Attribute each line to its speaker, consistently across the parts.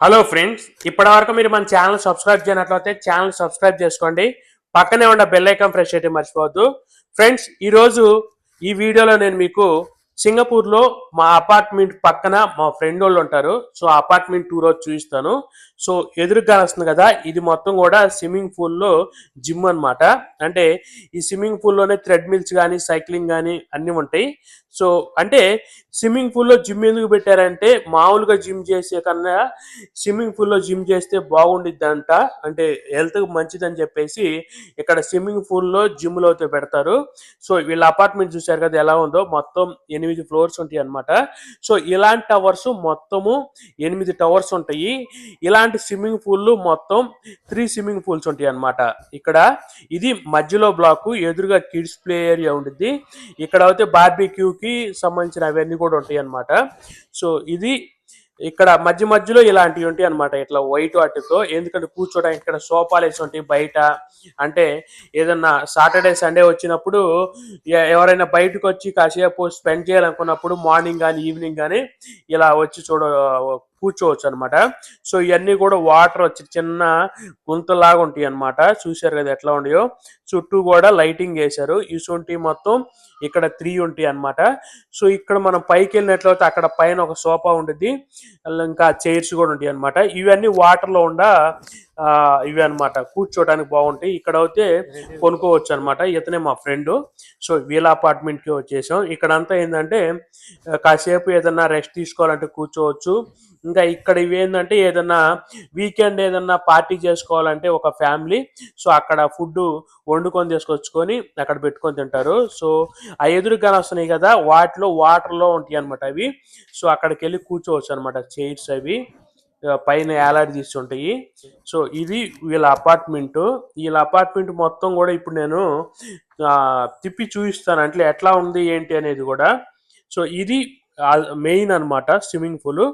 Speaker 1: Hello friends ఇప్పటివరకు మీరు మన ఛానల్ సబ్స్క్రైబ్ చేయనట్లయితే ఛానల్ సబ్స్క్రైబ్ చేసుకోండి. పక్కనే ఉన్న బెల్ ఐకాన్ ప్రెస్ చేయడం మర్చిపోవద్దు. ఫ్రెండ్స్ ఈరోజు ఈ వీడియోలో నేను మీకు సింగపూర్లో మా అపార్ట్మెంట్ పక్కన మా ఫ్రెండ్ వాళ్ళు ఉంటారు. సో అపార్ట్మెంట్ టూర్ రోజు చూపిస్తాను. సో ఎదురుగా వస్తుంది కదా ఇది మొత్తం కూడా స్విమ్మింగ్ పూల్లో జిమ్ అన్నమాట. అంటే ఈ స్విమ్మింగ్ పూల్లోనే థ్రెడ్మిల్స్ కానీ సైక్లింగ్ కానీ అన్నీ ఉంటాయి. సో అంటే స్విమ్మింగ్ పూల్లో జిమ్ ఎందుకు పెట్టారంటే మామూలుగా జిమ్ చేసే కన్నా స్విమ్మింగ్ పూల్లో జిమ్ చేస్తే బాగుండిద్ది అంట అంటే హెల్త్ మంచిదని చెప్పేసి ఇక్కడ స్విమ్మింగ్ పూల్లో జిమ్లో అయితే పెడతారు. సో వీళ్ళ అపార్ట్మెంట్ చూశారు కదా ఎలా ఉందో మొత్తం ఎనిమిది ఫ్లోర్స్ ఉంటాయి అన్నమాట. సో ఇలాంటి టవర్స్ మొత్తము ఎనిమిది టవర్స్ ఉంటాయి. ఇలాంటి స్విమ్మింగ్ పూల్ మొత్తం త్రీ స్విమ్మింగ్ పూల్స్ ఉంటాయి అన్నమాట ఇక్కడ ఇది మధ్యలో బ్లాక్ ఎదురుగా కిడ్స్ ప్లే ఏరియా ఉంటుంది ఇక్కడ అయితే బార్బీక్యూకి సంబంధించిన అవన్నీ కూడా ఉంటాయి అన్నమాట సో ఇది ఇక్కడ మధ్య మధ్యలో ఇలాంటివి ఉంటాయి అన్నమాట ఇట్లా వైట్ వాటితో ఎందుకంటే కూర్చోడానికి ఇక్కడ సోఫాలు వేసి ఉంటాయి బయట. అంటే ఏదన్నా సాటర్డే సండే వచ్చినప్పుడు ఎవరైనా బయటకు వచ్చి కాసేపు స్పెండ్ చేయాలనుకున్నప్పుడు మార్నింగ్ కానీ ఈవినింగ్ కానీ ఇలా వచ్చి చూడ కూర్చోవచ్చు అనమాట సో ఇవన్నీ కూడా వాటర్ వచ్చి చిన్న గుంతలాగా ఉంటాయి అన్నమాట చూశారు కదా ఎట్లా ఉన్నాయో? చుట్టూ కూడా లైటింగ్ వేశారు. ఇసుంటి మొత్తం ఇక్కడ త్రీ ఉంటాయి అన్నమాట సో ఇక్కడ మనం పైకి వెళ్ళినట్లయితే అక్కడ పైన ఒక సోఫా ఉంటుంది ఇంకా చైర్స్ కూడా ఉంటాయి అన్నమాట ఇవన్నీ వాటర్లో ఉండ ఆ, ఇవి అన్నమాట. కూర్చోడానికి బాగుంటాయి. ఇక్కడ అయితే కొనుక్కోవచ్చు అనమాట ఇతనే మా ఫ్రెండ్. సో వీళ్ళ అపార్ట్మెంట్కి వచ్చేసాం. ఇక్కడ అంతా ఏంటంటే కాసేపు ఏదన్నా రెస్ట్ తీసుకోవాలంటే కూర్చోవచ్చు. ఇంకా ఇక్కడ ఇవి ఏంటంటే ఏదన్నా వీకెండ్ ఏదన్నా పార్టీ చేసుకోవాలంటే ఒక ఫ్యామిలీ సో అక్కడ ఫుడ్ వండుకొని తీసుకొచ్చుకొని అక్కడ పెట్టుకొని తింటారు. సో ఆ ఎదురుగా వస్తున్నాయి కదా వాటిలో వాటర్లో ఉంటాయి అనమాట అవి. సో అక్కడికి వెళ్ళి కూర్చోవచ్చు అనమాట చైర్స్ అవి పైన ఏలాడి తీసుంటాయి సో ఇది వీళ్ళ అపార్ట్మెంట్ వీళ్ళ అపార్ట్మెంట్ మొత్తం కూడా ఇప్పుడు నేను తిప్పి చూపిస్తాను. అంటే ఎట్లా ఉంది ఏంటి అనేది కూడా. సో ఇది మెయిన్ అన్నమాట స్విమ్మింగ్ పూల్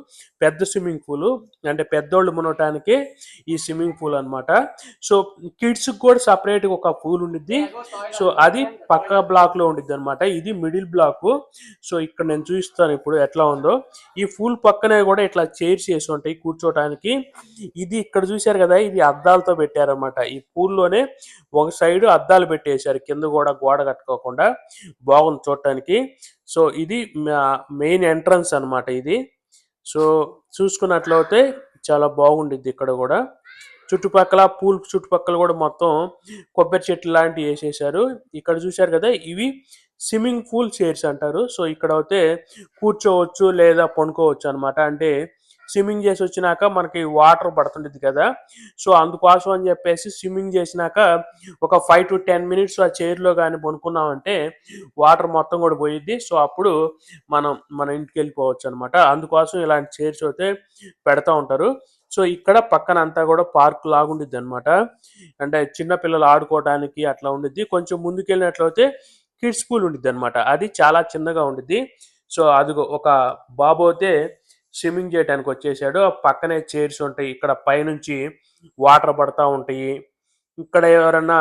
Speaker 1: పెద్ద స్విమ్మింగ్ పూల్ అంటే పెద్దోళ్ళు మునటానికి ఈ స్విమ్మింగ్ పూల్ అన్నమాట. సో కిడ్స్ కూడా సపరేట్ ఒక పూల్ ఉండిద్ది. సో అది పక్క బ్లాక్లో ఉండిద్ది అనమాట ఇది మిడిల్ బ్లాక్ సో ఇక్కడ నేను చూపిస్తాను ఇప్పుడు ఎట్లా ఉందో. ఈ పూల్ పక్కనే కూడా ఇట్లా చైర్స్ వేసి ఉంటాయి కూర్చోటానికి. ఇది ఇక్కడ చూశారు కదా ఇది అద్దాలతో పెట్టారన్నమాట. ఈ పూల్లోనే ఒక సైడ్ అద్దాలు పెట్టేశారు. కింద కూడా గోడ కట్టుకోకుండా. బాగుంది చూడటానికి. సో ఇది మెయిన్ ఎంట్రన్స్ అన్నమాట ఇది. సో చూసుకున్నట్లయితే చాలా బాగుండిద్ది ఇక్కడ కూడా. చుట్టుపక్కల పూల్ చుట్టుపక్కల కూడా మొత్తం కొబ్బరి చెట్లు లాంటివి వేసేసారు ఇక్కడ చూశారు కదా ఇవి స్విమ్మింగ్ పూల్ చైర్స్ అంటారు. సో ఇక్కడ అయితే కూర్చోవచ్చు లేదా పనుకోవచ్చు అన్నమాట. అంటే స్విమ్మింగ్ చేసి వచ్చినాక మనకి వాటర్ పడుతుంటుంది కదా. సో అందుకోసం అని చెప్పేసి స్విమ్మింగ్ చేసినాక ఒక ఫైవ్ టు టెన్ మినిట్స్ ఆ చైర్లో కానీ పనుకున్నామంటే వాటర్ మొత్తం కూడా పోయిద్ది. సో అప్పుడు మనం మన ఇంటికి వెళ్ళిపోవచ్చు అనమాట అందుకోసం ఇలాంటి చైర్స్ అయితే పెడతా ఉంటారు. సో ఇక్కడ పక్కన అంతా కూడా పార్క్ లాగా ఉండిద్ది అనమాట అంటే చిన్న పిల్లలు ఆడుకోవడానికి అట్లా ఉండిద్ది. కొంచెం ముందుకెళ్ళినట్లయితే కిడ్స్ స్కూల్ ఉండిద్ది అనమాట అది చాలా చిన్నగా ఉండిద్ది. సో అది ఒక బాబు అయితే స్విమ్మింగ్ చేయడానికి వచ్చేసాడు. ఆ పక్కనే చైర్స్ ఉంటాయి. ఇక్కడ పైనుంచి వాటర్ పడతా ఉంటాయి. ఇక్కడ ఎవరన్నా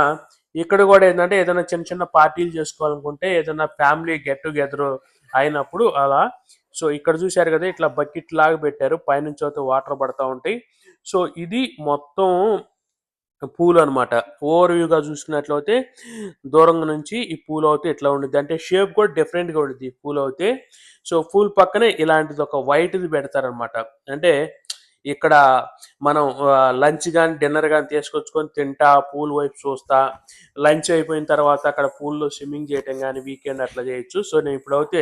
Speaker 1: ఇక్కడ కూడా ఏంటంటే ఏదైనా చిన్న చిన్న పార్టీలు చేసుకోవాలనుకుంటే ఏదైనా ఫ్యామిలీ గెట్ టుగెదర్ అయినప్పుడు అలా. సో ఇక్కడ చూశారు కదా ఇట్లా బకెట్ లాగా పెట్టారు. పైనుంచి అయితే వాటర్ పడతా ఉంటాయి. సో ఇది మొత్తం పూలు అనమాట ఓవర్ వ్యూగా చూసుకున్నట్లయితే దూరంగా నుంచి ఈ పూలు అయితే ఇట్లా ఉండిద్ది అంటే షేప్ కూడా డిఫరెంట్గా గా ఉండిద్ది ఈ అయితే. సో పూల్ పక్కనే ఇలాంటిది ఒక వైట్ది పెడతారనమాట అంటే ఇక్కడ మనం లంచ్ కానీ డిన్నర్ కానీ తీసుకొచ్చుకొని తింటా పూల్ వైపు చూస్తా. లంచ్ అయిపోయిన తర్వాత అక్కడ పూల్లో స్విమ్మింగ్ చేయటం కానీ వీకెండ్ అట్లా చేయొచ్చు. సో నేను ఇప్పుడైతే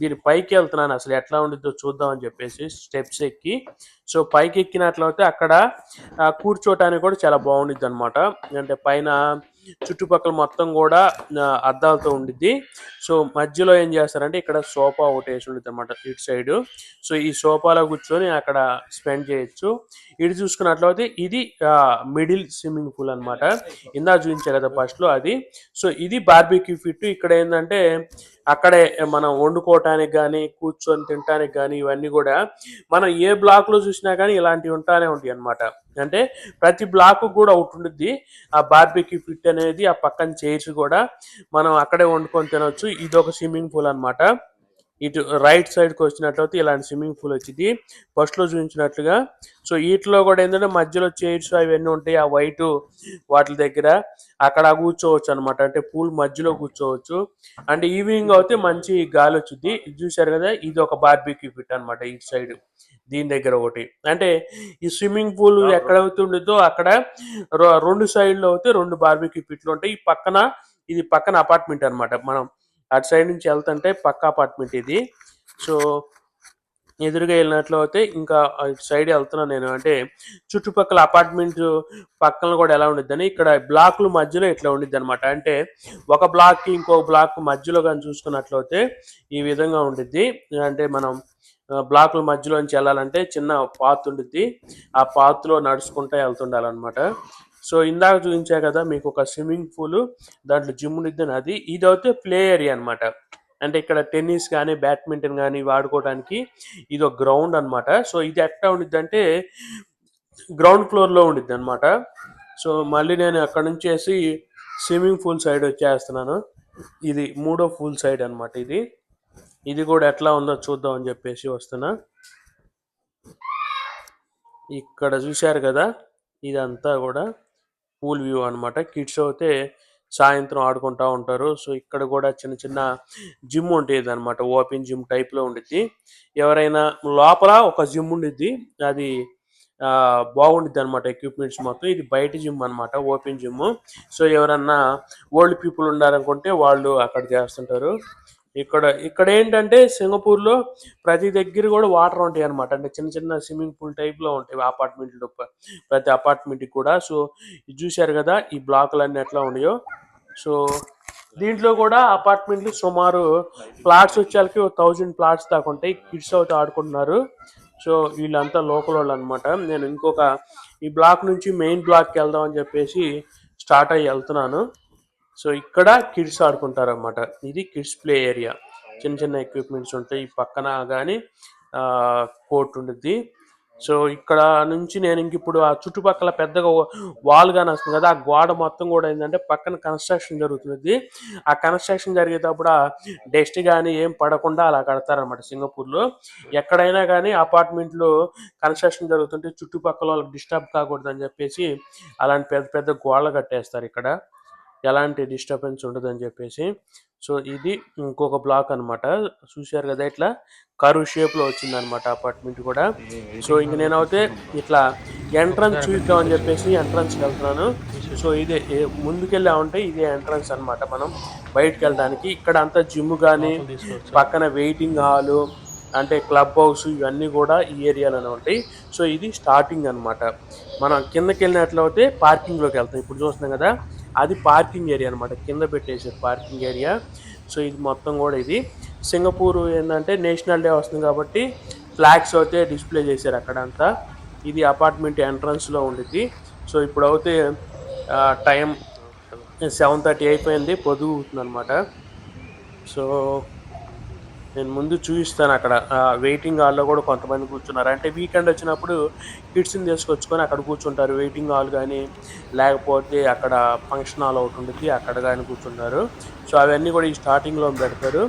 Speaker 1: దీని పైకి వెళ్తున్నాను. అసలు ఎట్లా ఉండిద్దో చూద్దామని చెప్పేసి స్టెప్స్ ఎక్కి. సో పైకి ఎక్కినట్లయితే అక్కడ కూర్చోటానికి కూడా చాలా బాగుండిద్ది అనమాట అంటే పైన చుట్టుపక్కల మొత్తం కూడా అద్దాలతో ఉండిద్ది. సో మధ్యలో ఏం చేస్తారంటే ఇక్కడ సోఫా ఒకటి వేసి ఉండిద్ది అనమాట ఇటు సైడ్. సో ఈ సోఫాలో కూర్చొని అక్కడ స్పెండ్ చేయొచ్చు. ఇటు చూసుకున్నట్లయితే ఇది మిడిల్ స్విమ్మింగ్ పూల్ అన్నమాట. ఇందా చూపించారు కదా ఫస్ట్లో అది. సో ఇది బార్బీక్యూ ఫిట్ ఇక్కడ ఏంటంటే అక్కడే మనం వండుకోవటానికి కానీ కూర్చొని తినటానికి కానీ ఇవన్నీ కూడా మనం ఏ బ్లాక్లో చూసినా కానీ ఇలాంటివి ఉంటానే ఉంటాయి అన్నమాట. అంటే ప్రతి బ్లాక్ కూడా ఒకటి ఉంటుంది ఆ బార్బిక్యూ ఫిట్ అనేది ఆ పక్కన చైర్స్ కూడా మనం అక్కడే వండుకొని తినొచ్చు. ఇది ఒక స్విమ్మింగ్ పూల్ అన్నమాట. ఇటు రైట్ సైడ్కి వచ్చినట్లయితే ఇలాంటి స్విమ్మింగ్ పూల్ వచ్చింది ఫస్ట్లో చూపించినట్లుగా. సో వీటిలో కూడా ఏంటంటే మధ్యలో చైర్స్ అవన్నీ ఉంటాయి. ఆ వైట్ వాటి దగ్గర అక్కడ కూర్చోవచ్చు అనమాట అంటే పూల్ మధ్యలో కూర్చోవచ్చు. అండ్ ఈవినింగ్ అయితే మంచి గాలి వచ్చింది చూశారు కదా ఇది ఒక బార్బీక్యూ ఫిట్ అనమాట ఇటు సైడ్. దీని దగ్గర ఒకటి. అంటే ఈ స్విమ్మింగ్ పూల్ ఎక్కడైతే ఉండిద్దో అక్కడ రెండు సైడ్లో అయితే రెండు బార్బీక్యూ పిట్లు ఉంటాయి. ఈ పక్కన ఇది పక్కన అపార్ట్మెంట్ అన్నమాట. మనం అటు సైడ్ నుంచి వెళ్తుంటే పక్క అపార్ట్మెంట్ ఇది. సో ఎదురుగా వెళ్ళినట్లు అయితే ఇంకా ఇటు సైడ్ వెళ్తున్నాను నేను. అంటే చుట్టుపక్కల అపార్ట్మెంట్ పక్కన కూడా ఎలా ఉండిద్దని ఇక్కడ బ్లాక్లు మధ్యలో ఇట్లా ఉండిద్ది అనమాట అంటే ఒక బ్లాక్కి ఇంకో బ్లాక్ మధ్యలో కానీ చూసుకున్నట్లయితే ఈ విధంగా ఉండిద్ది. అంటే మనం ఆ, మధ్యలో మధ్యలోంచి వెళ్ళాలంటే చిన్న పాత్ ఉండిద్ది. ఆ పాత్లో నడుచుకుంటూ వెళ్తుండాలన్నమాట. సో ఇందాక చూపించా కదా మీకు ఒక స్విమ్మింగ్ పూల్ దాంట్లో జిమ్ ఉండిద్ది అది. ఇది అయితే ప్లే ఏరియా అన్నమాట. అంటే ఇక్కడ టెన్నిస్ కానీ బ్యాడ్మింటన్ కానీ వాడుకోవడానికి ఇది ఒక గ్రౌండ్ అన్నమాట. సో ఇది ఎట్లా ఉండిద్ది అంటే గ్రౌండ్ ఫ్లోర్లో ఉండిద్ది అనమాట సో మళ్ళీ నేను అక్కడ నుంచి వేసి స్విమ్మింగ్ పూల్ సైడ్ వచ్చేస్తున్నాను. ఇది మూడో పూల్ సైడ్ అనమాట ఇది. ఇది కూడా ఎట్లా ఉందో చూద్దాం అని చెప్పేసి వస్తున్నా. ఇక్కడ చూశారు కదా ఇదంతా కూడా. పూల్ వ్యూ అన్నమాట. కిడ్స్ అయితే సాయంత్రం ఆడుకుంటా ఉంటారు. సో ఇక్కడ కూడా చిన్న చిన్న జిమ్ ఉండేది అనమాట ఓపెన్ జిమ్ టైప్లో ఉండిద్ది. ఎవరైనా లోపల ఒక జిమ్ ఉండిద్ది. అది ఆ, బాగుండిద్ది అనమాట ఎక్విప్మెంట్స్ మొత్తం. ఇది బయట జిమ్ అన్నమాట ఓపెన్ జిమ్. సో ఎవరన్నా ఓల్డ్ పీపుల్ ఉండాలనుకుంటే వాళ్ళు అక్కడ చేస్తుంటారు. ఇక్కడ ఇక్కడ ఏంటంటే సింగపూర్లో ప్రతి దగ్గర కూడా వాటర్ ఉంటాయి అనమాట అంటే చిన్న చిన్న స్విమ్మింగ్ పూల్ టైప్లో ఉంటాయి అపార్ట్మెంట్ ప్రతి అపార్ట్మెంట్కి కూడా. సో ఇది చూశారు కదా ఈ బ్లాక్లు అన్ని ఎట్లా ఉన్నాయో. సో దీంట్లో కూడా అపార్ట్మెంట్లు సుమారు ప్లాట్స్ ఒక థౌజండ్ ప్లాట్స్ దాకా ఉంటాయి. కిడ్స్ అయితే ఆడుకుంటున్నారు. సో వీళ్ళంతా లోకల్ వాళ్ళు అనమాట నేను ఇంకొక ఈ బ్లాక్ నుంచి మెయిన్ బ్లాక్కి వెళ్దాం అని చెప్పేసి స్టార్ట్ అయ్యి వెళ్తున్నాను. సో ఇక్కడ కిడ్స్ ఆడుకుంటారు అనమాట ఇది కిడ్స్ ప్లే ఏరియా. చిన్న చిన్న ఎక్విప్మెంట్స్ ఉంటాయి. ఈ పక్కన కానీ కోర్ట్ ఉండిద్ది. సో ఇక్కడ నుంచి నేను ఇంక ఇప్పుడు ఆ చుట్టుపక్కల పెద్దగా వాల్ కానీ వస్తుంది కదా ఆ గోడ మొత్తం కూడా ఏంటంటే పక్కన కన్స్ట్రక్షన్ జరుగుతుంది ఆ కన్స్ట్రక్షన్ జరిగేటప్పుడు ఆ డస్ట్ కానీ ఏం పడకుండా అలా కడతారనమాట సింగపూర్లో. ఎక్కడైనా కానీ అపార్ట్మెంట్లో కన్స్ట్రక్షన్ జరుగుతుంటే చుట్టుపక్కల వాళ్ళకి డిస్టర్బ్ కాకూడదు అని చెప్పేసి అలాంటి పెద్ద పెద్ద గోడలు కట్టేస్తారు ఇక్కడ. ఎలాంటి డిస్టర్బెన్స్ ఉండదని చెప్పేసి. సో ఇది ఇంకొక బ్లాక్ అన్నమాట. చూశారు కదా ఇట్లా కరువు షేప్లో వచ్చిందనమాట అపార్ట్మెంట్ కూడా. సో ఇంక నేనైతే ఇట్లా ఎంట్రన్స్ చూద్దామని చెప్పేసి ఎంట్రన్స్కి వెళ్తున్నాను. సో ఇదే ఏ- ముందుకెళ్ళామంటే ఇదే ఎంట్రన్స్ అన్నమాట మనం బయటకు వెళ్ళడానికి ఇక్కడ అంతా జిమ్ కానీ పక్కన వెయిటింగ్ హాలు అంటే క్లబ్ హౌస్ ఇవన్నీ కూడా ఈ ఏరియాలోనే ఉంటాయి. సో ఇది స్టార్టింగ్ అన్నమాట. మనం కిందకి వెళ్ళినట్లయితే పార్కింగ్లోకి వెళ్తాం. ఇప్పుడు చూస్తున్నాం కదా అది పార్కింగ్ ఏరియా అనమాట కింద పెట్టేసారు పార్కింగ్ ఏరియా. సో ఇది మొత్తం కూడా ఇది. సింగపూర్ ఏంటంటే నేషనల్ డే వస్తుంది కాబట్టి ఫ్లాగ్స్ అయితే డిస్ప్లే చేశారు అక్కడంతా. ఇది అపార్ట్మెంట్ ఎంట్రన్స్లో ఉండిద్ది. సో ఇప్పుడు అయితే టైం సెవెన్ థర్టీ అయిపోయింది పొదుగు అనమాట సో నేను ముందు చూపిస్తాను అక్కడ. వెయిటింగ్ హాల్లో కూడా కొంతమంది కూర్చున్నారు. అంటే వీకెండ్ వచ్చినప్పుడు కిడ్స్ని తీసుకొచ్చుకొని అక్కడ కూర్చుంటారు. వెయిటింగ్ హాల్ కానీ లేకపోతే అక్కడ ఫంక్షన్ హాల్ ఒకటి ఉంటుంది అక్కడ కానీ కూర్చుంటారు. సో అవన్నీ కూడా ఈ స్టార్టింగ్లో పెడతారు.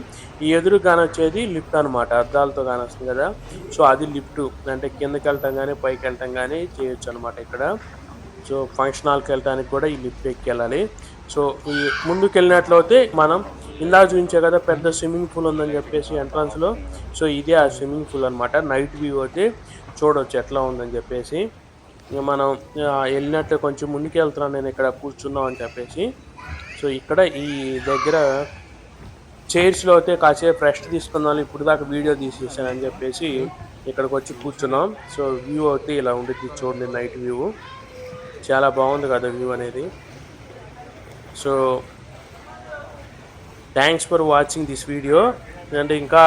Speaker 1: ఈ ఎదురు కానీ వచ్చేది లిఫ్ట్ అనమాట అద్దాలతో కానీ వస్తుంది కదా. సో అది లిఫ్ట్ అంటే కిందకి వెళ్ళటం కానీ పైకి వెళ్ళటం కానీ చేయొచ్చు అనమాట ఇక్కడ. సో ఫంక్షన్ హాల్కి వెళ్ళడానికి కూడా ఈ లిఫ్ట్ ఎక్కి వెళ్ళాలి. సో ఈ ముందుకు వెళ్ళినట్లయితే మనం ఇందాక చూపించే కదా పెద్ద స్విమ్మింగ్ పూల్ ఉందని చెప్పేసి ఎంట్రన్స్లో సో ఇదే ఆ స్విమ్మింగ్ పూల్ అనమాట నైట్ వ్యూ అయితే చూడవచ్చు ఎట్లా ఉందని చెప్పేసి. ఇక మనం వెళ్ళినట్లు వెళ్ళినట్టు కొంచెం ముందుకు వెళ్తున్నాను నేను ఇక్కడ కూర్చున్నాం అని చెప్పేసి. సో ఇక్కడ ఈ దగ్గర చైర్స్లో అయితే కాసేపు రెస్ట్ తీసుకుందాం ఇప్పుడు దాకా వీడియో తీసేసాను అని చెప్పేసి ఇక్కడికి వచ్చి కూర్చున్నాం. సో వ్యూ అయితే ఇలా ఉండిద్ది చూడండి నైట్ వ్యూ చాలా బాగుంది కదా వ్యూ అనేది. So thanks for watching this video అంటే ఇంకా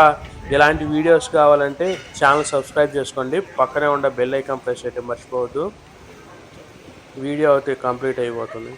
Speaker 1: ఇలాంటి వీడియోస్ కావాలంటే ఛానల్ సబ్స్క్రైబ్ చేసుకోండి. పక్కనే ఉన్న బెల్ ఐకాన్ ప్రెస్ అయితే మర్చిపోవద్దు. వీడియో అయితే కంప్లీట్ అయిపోతుంది.